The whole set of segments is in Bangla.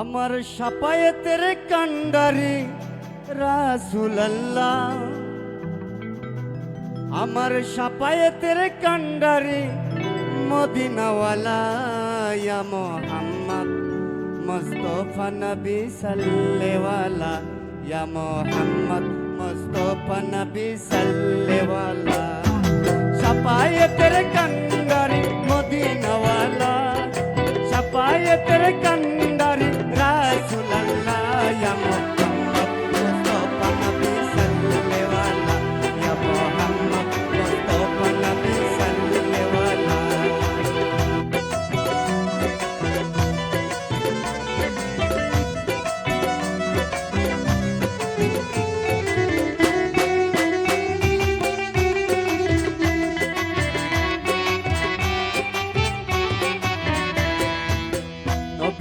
আমার সাপায়েতের কান্ডারি রাসুলাল্লাহ। আমার সাপায়েতের কান্ডারি মদিনাওয়ালা ইয়া মোহাম্মদ মুস্তফা নবী সাল্লেওয়ালা ইয়া মোহাম্মদ মুস্তফা নবী সাল্লেওয়ালা সাপায়েতের কান্ডারি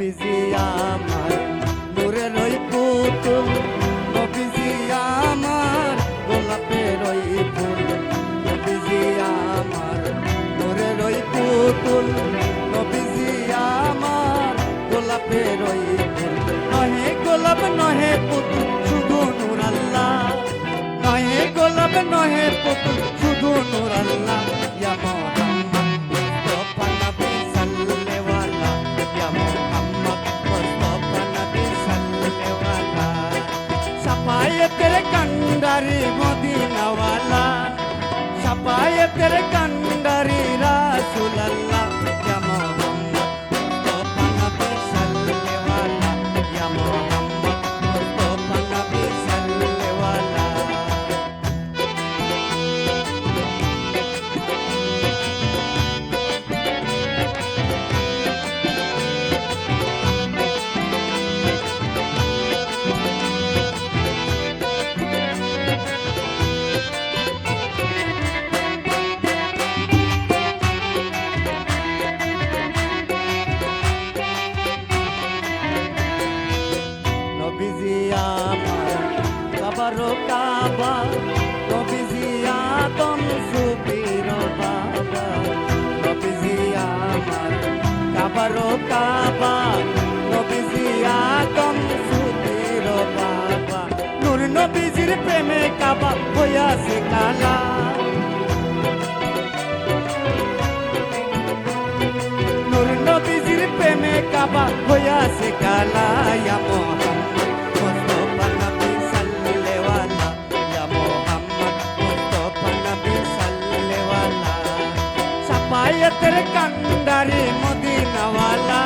নবীজি আমার, নূরের ওই পুতুল নবীজি আমার, গোলাপের ওই ফুল। নবীজি আমার, নূরের ওই পুতুল নবীজি আমার, গোলাপের ওই ফুল। নহে গোলাপ, নহে পুতুল, শুধু নূর আল্লাহ। নহে গোলাপ, নহে পুতুল, শুধু নূর আল্লাহ। কান্ডারি মদিনাওয়ালা সাফায়েতের কান্ডারি রাসূলুল্লাহ ইয়া কাবারো কাবা নবীজি আদম সুবীর বাবা। নবীজি আমার কাবারো কাবা নবীজি আদম সুবীর বাবা। নূর নবীজির প্রেমে কাবা হইয়াছে কালা। নূর নবীজির প্রেমে কাবা হইয়াছে কালা, ইয়া সাফায়েতের কান্ডারি মদিনাওয়ালা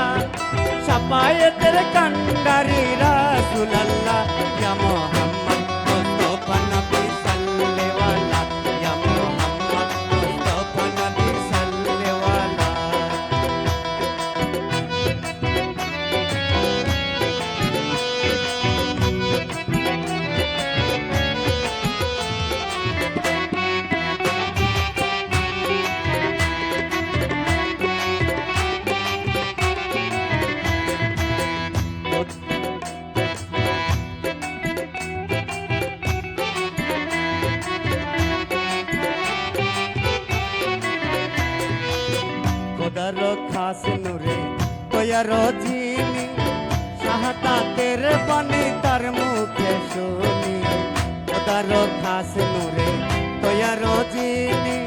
সাফায়েতের কান্ডারি রাসূলুল্লাহ ইয়া মোহাম্মদ। তৈয়ার জিনি শাহাদাতের বাণী তার মুখে শুনি। তার খাস নুরে তৈয়ার জিনি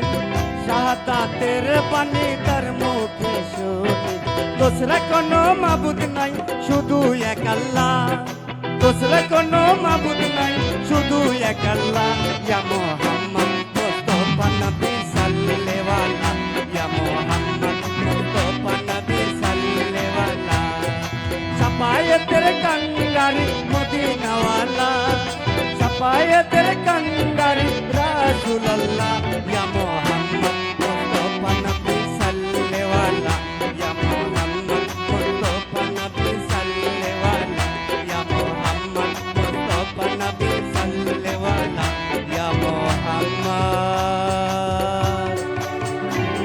শাহাদাতের বাণী তার মুখে শুনি। দোসরা কোনো মাবুদ নাই, শুধু এক আল্লাহ। দোসরা কোনো சபாயத்தில் கண்டாரி மதினவாலா சபாயத்தில் கண்டாரி ராசுலல்லா யா முஹம்மத் முஸ்தபா நபி சல்லவாலா யா முஹம்மத் முஸ்தபா நபி சல்லவாலா யா முஹம்மத் முஸ்தபா நபி சல்லவாலா யா முஹம்மத்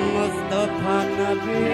முஸ்தபா நபி